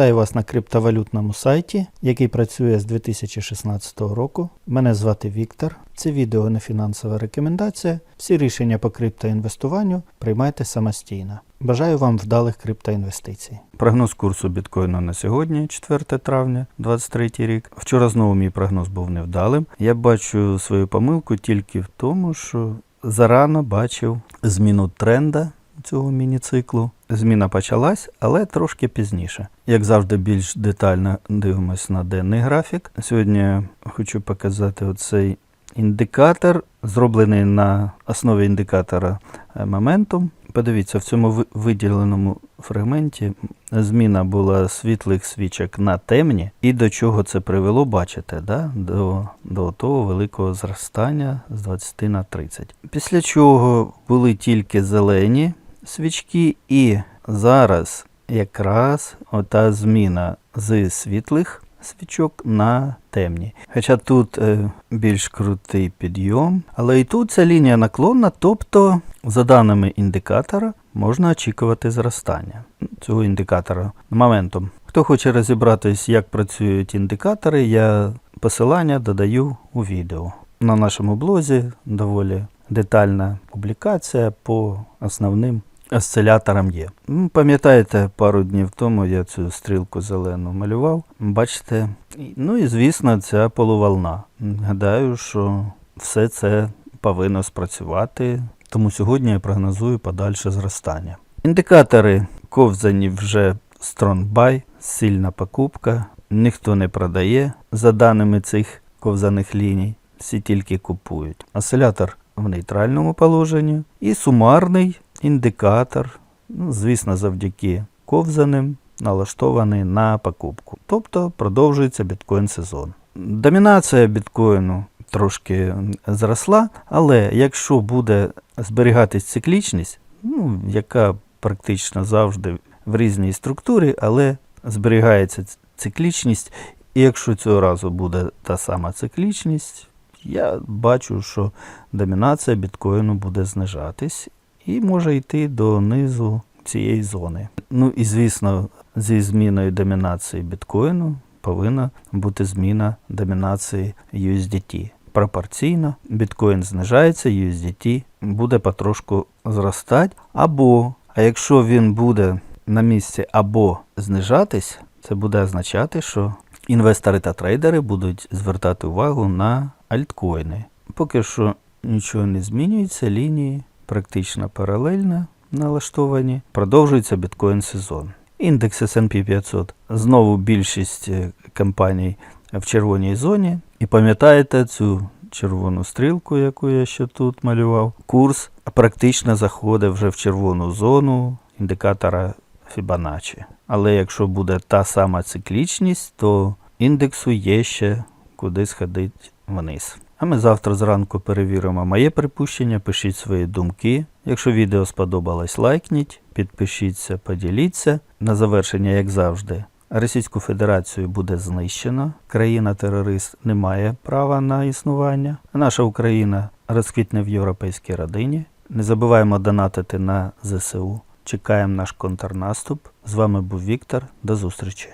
Вітаю вас на криптовалютному сайті, який працює з 2016 року. Мене звати Віктор. Це відео не фінансова рекомендація. Всі рішення по криптоінвестуванню приймайте самостійно. Бажаю вам вдалих криптоінвестицій. Прогноз курсу біткоїну на сьогодні, 4 травня 2023 рік. Вчора знову мій прогноз був невдалим. Я бачу свою помилку тільки в тому, що зарано бачив зміну тренда цього міні-циклу. Зміна почалась, але трошки пізніше. Як завжди, більш детально дивимось на денний графік. Сьогодні хочу показати оцей індикатор, зроблений на основі індикатора е, Momentum. Подивіться, в цьому виділеному фрагменті зміна була світлих свічок на темні. І до чого це привело, бачите, да? до, до того великого зростання з 20 на 30. Після чого були тільки зелені свічки, і зараз якраз ота зміна з світлих свічок на темні. Хоча тут е, більш крутий підйом, але і тут ця лінія наклонна, тобто, за даними індикатора, можна очікувати зростання цього індикатора моментом. Хто хоче розібратись, як працюють індикатори, я посилання додаю у відео. На нашому блозі доволі детальна публікація по основним осциляторам є. Ну, Пам'ятаєте, пару днів тому я цю стрілку зелену малював. Бачите, ну і звісно, ця полуволна. Гадаю, що все це повинно спрацювати, тому сьогодні я прогнозую подальше зростання. Індикатори ковзані вже buy, сильна покупка, ніхто не продає за даними цих ковзаних ліній, всі тільки купують. Осцилятор в нейтральному положенні і сумарний індикатор, ну, звісно, завдяки ковзаним, налаштований на покупку. Тобто продовжується біткоін сезон. Домінація біткоїну трошки зросла, але якщо буде зберігатись циклічність, ну, яка практично завжди в різній структурі, але зберігається циклічність, і якщо цього разу буде та сама циклічність, я бачу, що домінація біткоїну буде знижатись і може йти до низу цієї зони. Ну і звісно, зі зміною домінації біткоїну повинна бути зміна домінації USDT. Пропорційно біткоін знижається, USDT буде потрошку зростати. Або, а якщо він буде на місці або знижатись, це буде означати, що інвестори та трейдери будуть звертати увагу на альткоїни. Поки що нічого не змінюється, лінії практично паралельно налаштовані. Продовжується біткоін сезон. Індекс S&P 500. Знову більшість е, компаній в червоній зоні. І пам'ятаєте цю червону стрілку, яку я ще тут малював. Курс практично заходить вже в червону зону індикатора Fibonacci. Але якщо буде та сама циклічність, то індексу є ще куди сходить вниз. А ми завтра зранку перевіримо моє припущення, пишіть свої думки. Якщо відео сподобалось, лайкніть, підпишіться, поділіться. На завершення, як завжди, Російську Федерацію буде знищено. Країна-терорист не має права на існування. Наша Україна розквітне в європейській родині. Не забуваємо донатити на ЗСУ. Чекаємо наш контрнаступ. З вами був Віктор. До зустрічі.